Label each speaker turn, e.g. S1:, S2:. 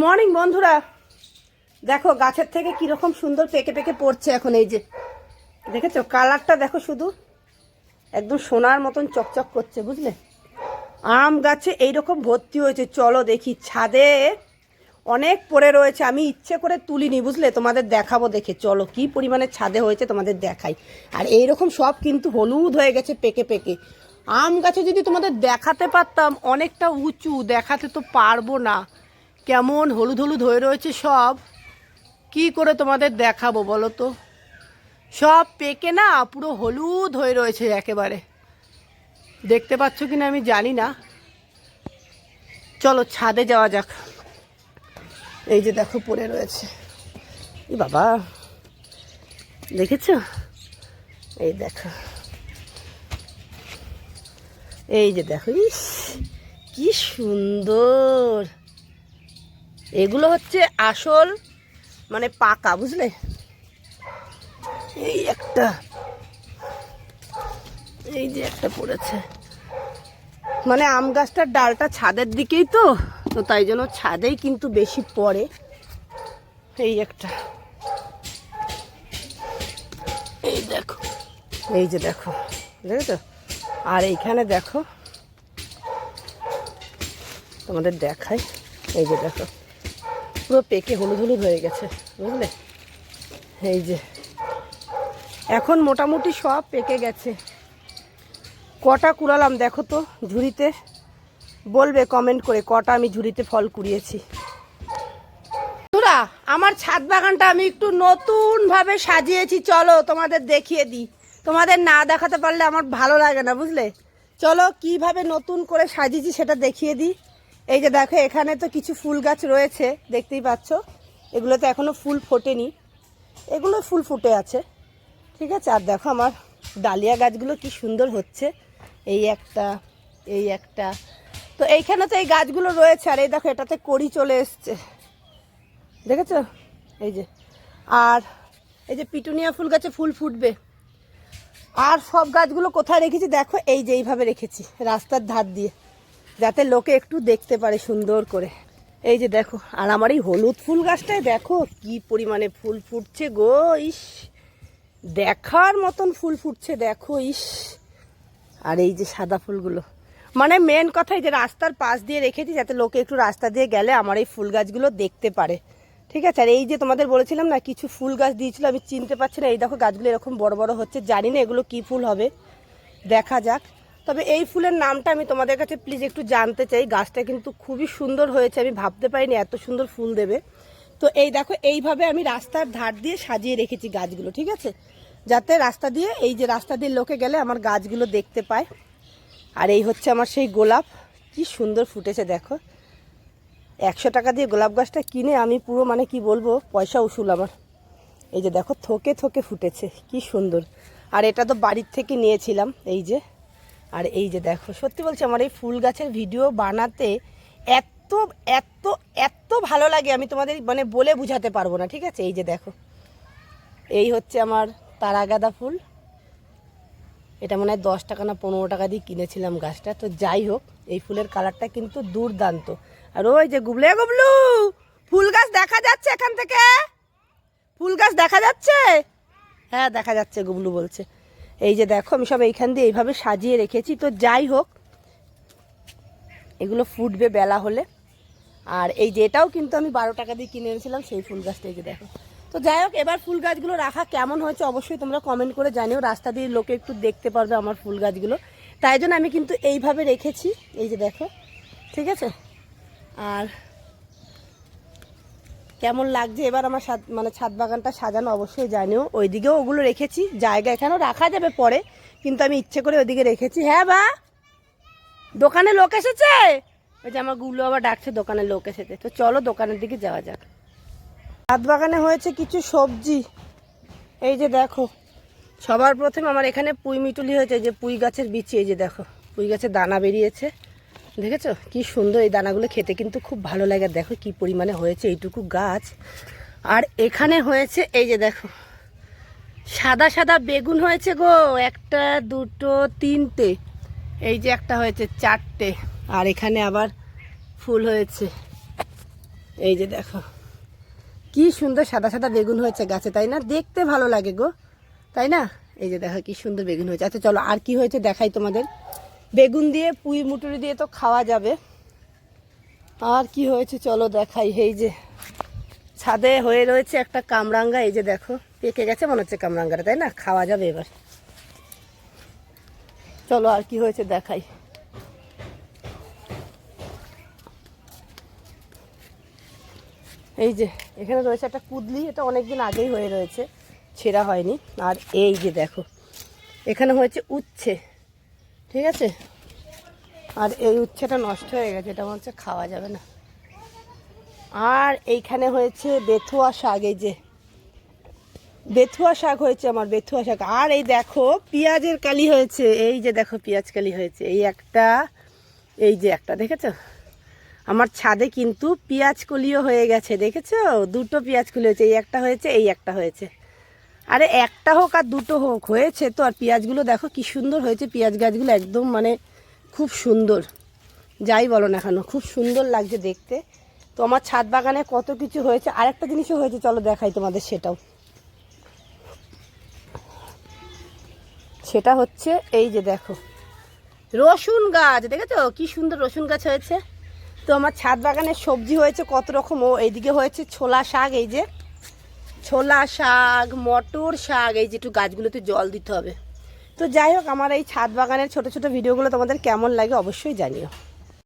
S1: Morning বন্ধুরা। দেখো, গাছের থেকে কীরকম সুন্দর পেকে পেকে পড়ছে এখন এই যে। দেখেছ? কালারটা দেখো শুধু। একদম সোনার মতন চকচক করছে, বুঝলে? আম গাছে এইরকম ভর্তি হয়েছে। চলো দেখি, ছাদে অনেক পড়ে রয়েছে। আমি ইচ্ছে করে তুলিনি, বুঝলে? তোমাদের দেখাবো দেখে। চলো, কি পরিমাণে ছাদে হয়েছে তোমাদের দেখাই। আর এইরকম সব কিন্তু হলুদ হয়ে গেছে পেকে পেকে। আম গাছে যদি তোমাদের দেখাতে পারতাম, অনেকটা উঁচু, দেখাতে তো পারব না। কেমন হলুদ হলুদ হয়ে রয়েছে সব। কি করে তোমাদের দেখাবো বলো তো? সব পেকে না পুরো হলুদ হয়ে রয়েছে একেবারে। দেখতে পাচ্ছ কি না আমি জানি না। চলো ছাদে যাওয়া যাক। এই যে দেখো পড়ে রয়েছে। ই বাবা, দেখেছ? এই দেখো। এই যে দেখো, ইস, কি সুন্দর। এগুলো হচ্ছে আসল মানে পাকা, বুঝলে? এই একটা, এই যে একটা পড়েছে। মানে আম গাছটার ডালটা ছাদের দিকেই তো তো তাই জন্য ছাদেই কিন্তু বেশি পড়ে। এই একটা। এই দেখো, এই যে দেখো বুঝলে তো আর এইখানে দেখো, তোমাদের দেখাই। এই যে দেখো। পুরো পেকে হলুদ হলুদ হয়ে গেছে, বুঝলে? এই যে, এখন মোটামুটি সব পেকে গেছে। কটা কুড়ালাম দেখো তো ঝুড়িতে? বলবে কমেন্ট করে, কটা আমি ঝুড়িতে ফল কুড়িয়েছি। তোরা আমার ছাদ বাগানটা আমি একটু নতুন ভাবে সাজিয়েছি, চলো তোমাদের দেখিয়ে দিই। তোমাদের না দেখাতে পারলে আমার ভালো লাগে না, বুঝলে? চলো, কীভাবে নতুন করে সাজিয়েছি সেটা দেখিয়ে দিই। এই যে দেখো, এখানে তো কিছু ফুল গাছ রয়েছে, দেখতেই পাচ্ছ। এগুলোতে এখনও ফুল ফোটেনি। এগুলো ফুল ফুটে আছে, ঠিক আছে? আর দেখো আমার ডালিয়া গাছগুলো কি সুন্দর হচ্ছে। এই একটা এই একটা। তো এইখানে তো এই গাছগুলো রয়েছে, আর এই দেখো, এটাতে কড়ি চলে এসছে। দেখেছ? এই যে। আর এই যে পিটুনিয়া ফুল গাছে ফুল ফুটবে। আর সব গাছগুলো কোথায় রেখেছি? দেখো, এই যে এইভাবে রেখেছি, রাস্তার ধার দিয়ে। যাতে লোকে একটু দেখতে পারে সুন্দর করে। এই যে দেখো, আর আমার এই হলুদ ফুল গাছটায় দেখো কি পরিমাণে ফুল ফুটছে গো, ইস। দেখার মতন ফুল ফুটছে, দেখো, ইস। আর এই যে সাদা ফুলগুলো। মানে মেন কথা এই যে রাস্তার পাশ দিয়ে রেখেছি, যাতে লোকে একটু রাস্তা দিয়ে গেলে আমার এই ফুল গাছগুলো দেখতে পারে। ঠিক আছে? আর এই যে তোমাদের বলেছিলাম না, কিছু ফুল গাছ দিয়েছিল, আমি চিনতে পারছি না। এই দেখো গাছগুলো এরকম বড় বড় হচ্ছে, জানি না এগুলো কী ফুল হবে। দেখা যাক। তবে এই ফুলের নামটা আমি তোমাদের কাছে প্লিজ একটু জানতে চাই। গাছটা কিন্তু খুবই সুন্দর হয়েছে, আমি ভাবতে পারিনি এত সুন্দর ফুল দেবে। তো এই দেখো, এইভাবে আমি রাস্তার ধার দিয়ে সাজিয়ে রেখেছি গাছগুলো, ঠিক আছে? যাতে রাস্তা দিয়ে, এই যে রাস্তা দিয়ে লোকে গেলে আমার গাছগুলো দেখতে পায়। আর এই হচ্ছে আমার সেই গোলাপ, কি সুন্দর ফুটেছে দেখো। একশো টাকা দিয়ে গোলাপ গাছটা কিনে আমি পুরো মানে কি বলব, পয়সা উসুল আমার। এই যে দেখো, থোকে থোকে ফুটেছে, কি সুন্দর। আর এটা তো বাড়ির থেকে নিয়েছিলাম, এই যে। আর এই যে দেখো, সত্যি বলছি আমার এই ফুল গাছের ভিডিও বানাতে এত এত এত ভালো লাগে, আমি তোমাদের মানে বলে বুঝাতে পারব না, ঠিক আছে? এই যে দেখো, এই হচ্ছে আমার তারা গাঁদা ফুল। এটা মনে হয় দশ টাকা না পনেরো টাকা দিয়ে কিনেছিলাম গাছটা। তো যাই হোক, এই ফুলের কালারটা কিন্তু দুর্দান্ত। আর ওই যে গুবলে গুবলু, ফুল গাছ দেখা যাচ্ছে এখান থেকে? ফুল গাছ দেখা যাচ্ছে? হ্যাঁ দেখা যাচ্ছে, গুবলু বলছে। এই যে দেখো, আমি সব এইখান দিয়ে এইভাবে সাজিয়ে রেখেছি। তো যাই হোক, এগুলো ফুটবে বেলা হলে। আর এই যে এটাও কিন্তু আমি বারো টাকা দিয়ে কিনে এনেছিলাম, সেই ফুল গাছটা এই যে দেখো। তো যাই হোক, এবার ফুল গাছগুলো রাখা কেমন হয়েছে অবশ্যই তোমরা কমেন্ট করে জানিও। রাস্তা দিয়ে লোকে একটু দেখতে পারবে আমার ফুল গাছগুলো। তাই জন্য আমি কিন্তু এইভাবে রেখেছি। এই যে দেখো, ঠিক আছে? আর কেমন লাগছে? এবার আমার মানে ছাদ বাগানটা সাজানো অবশ্যই জানিও। ওইদিকেও ওগুলো রেখেছি। জায়গা এখানেও রাখা যাবে পরে, কিন্তু আমি ইচ্ছে করে ওইদিকে রেখেছি। হ্যাঁ বা? দোকানে লোক এসেছে? ওই যে আমারগুলো আবার ডাকছে, দোকানে লোক এসেছে। তো চলো দোকানের দিকে যাওয়া যাক। ছাদ বাগানে হয়েছে কিছু সবজি। এই যে দেখো, সবার প্রথমে আমার এখানে পুঁই মিটুলি হয়েছে। যে পুঁই গাছের বিচি, এই যে দেখো, পুঁই গাছের দানা বেরিয়েছে। দেখেছ? কি সুন্দর এই দানাগুলো খেতে কিন্তু খুব ভালো লাগে। দেখো কি পরিমাণে হয়েছে এইটুকু গাছ। আর এখানে হয়েছে, এই যে দেখো, সাদা সাদা বেগুন হয়েছে গো। একটা, দুটো, তিনটে। এই যে একটা হয়েছে, চারটে। আর এখানে আবার ফুল হয়েছে। এই যে দেখো, কি সুন্দর সাদা সাদা বেগুন হয়েছে গাছে, তাই না? দেখতে ভালো লাগে গো। তাই না? এই যে দেখো, কি সুন্দর বেগুন হয়েছে। আচ্ছা চলো, আর কি হয়েছে দেখাই তোমাদের। বেগুন দিয়ে, পুঁই মুটুরি দিয়ে তো খাওয়া যাবে। আর কি হয়েছে চলো দেখাই। এই যে ছাদে হয়ে রয়েছে একটা কামরাঙ্গা। এই যে দেখো, পেকে গেছে, মনে হচ্ছে কামরাঙ্গাটা, তাই না? খাওয়া যাবে এবার। চলো আর কি হয়েছে দেখাই। এই যে এখানে রয়েছে একটা কুদলি, এটা অনেকদিন আগেই হয়ে রয়েছে, ছেঁড়া হয়নি। আর এই যে দেখো, এখানে হয়েছে উচ্ছে। ঠিক আছে? আর এই উচ্ছেটা নষ্ট হয়ে গেছে, এটা মনে হচ্ছে খাওয়া যাবে না। আর এইখানে হয়েছে বেথুয়া শাক, এই যে। বেথুয়া শাক হয়েছে আমার, বেথুয়া শাক। আর এই দেখো, পেঁয়াজের কালি হয়েছে। এই যে দেখো, পেঁয়াজ কালি হয়েছে। এই একটা, এই যে একটা, দেখেছ? আমার ছাদে কিন্তু পেঁয়াজ কলিও হয়ে গেছে, দেখেছ? দুটো পেঁয়াজ কলি হয়েছে, এই একটা হয়েছে, এই একটা হয়েছে। আরে একটা হোক আর দুটো হোক, হয়েছে তো। আর পেঁয়াজগুলো দেখো কি সুন্দর হয়েছে, পেঁয়াজ গাছগুলো একদম মানে খুব সুন্দর। যাই বলো না কেন, খুব সুন্দর লাগছে দেখতে। তো আমার ছাদ বাগানে কত কিছু হয়েছে, আরেকটা জিনিসও হয়েছে, চলো দেখাই তোমাদের সেটাও। সেটা হচ্ছে এই যে দেখো, রসুন গাছ, দেখেছ? কি সুন্দর রসুন গাছ হয়েছে। তো আমার ছাদ বাগানে সবজি হয়েছে কত রকম, ও এইদিকে হয়েছে ছোলা শাক, এই যে ছোলা শাক, মটর শাক, এই যেটু গাছগুলোতে জল দিতে হবে। তো যাই হোক, আমার এই ছাদ বাগানের ছোটো ছোটো ভিডিওগুলো তোমাদের কেমন লাগে অবশ্যই জানিও।